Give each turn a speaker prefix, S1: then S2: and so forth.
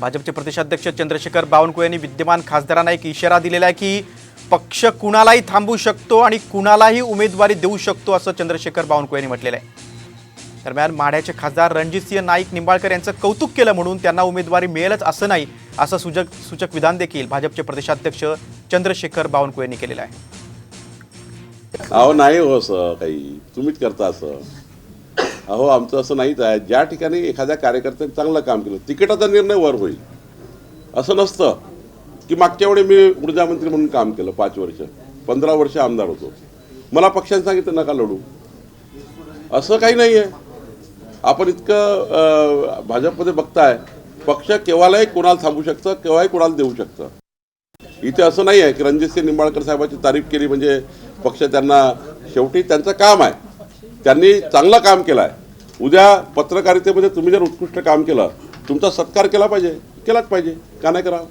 S1: भाजपचे प्रदेशाध्यक्ष चंद्रशेखर बावनकुळे यांनी विद्यमान खासदारांना एक इशारा दिलेला आहे की पक्ष कुणालाही थांबू शकतो आणि कुणालाही उमेदवारी देऊ शकतो असं चंद्रशेखर बावनकुळे यांनी म्हटलेलं आहे. दरम्यान माढ्याचे खासदार रणजितसिंह नाईक निंबाळकर यांचं कौतुक केलं म्हणून त्यांना उमेदवारी मिळेलच असं नाही असं सुजक सूचक विधान देखील भाजपचे प्रदेशाध्यक्ष चंद्रशेखर बावनकुळे यांनी केलेलं आहे.
S2: अहो नाही हो असं काही. तुम्हीच करता असं. अहो आमचं असं नाहीच आहे. ज्या ठिकाणी एखाद्या कार्यकर्त्याने चांगलं काम केलं तिकिटाचा निर्णय वर होईल. असं नसतं की मागच्या वेळी मी ऊर्जा मंत्री म्हणून काम केलं पाच वर्ष. पंधरा वर्ष आमदार होतो. मला पक्षाने सांगितलं नका लढू. असं काही नाही आहे आपण इतकं भाजपमध्ये बघताय. पक्ष केव्हालाही कोणाला थांबू शकतं केव्हाही कोणाला देऊ शकतं. इथे असं नाही आहे की रणजितसिंह निंबाळकर साहेबांची तारीफ केली म्हणजे पक्ष त्यांना शेवटी त्यांचं काम आहे. त्यांनी चांगलं काम केलं आहे उद्या पत्रकारितेमध्ये तुम्ही जर उत्कृष्ट काम केलं तुमचा सत्कार केला पाहिजे केलाच पाहिजे. का नाही करावं?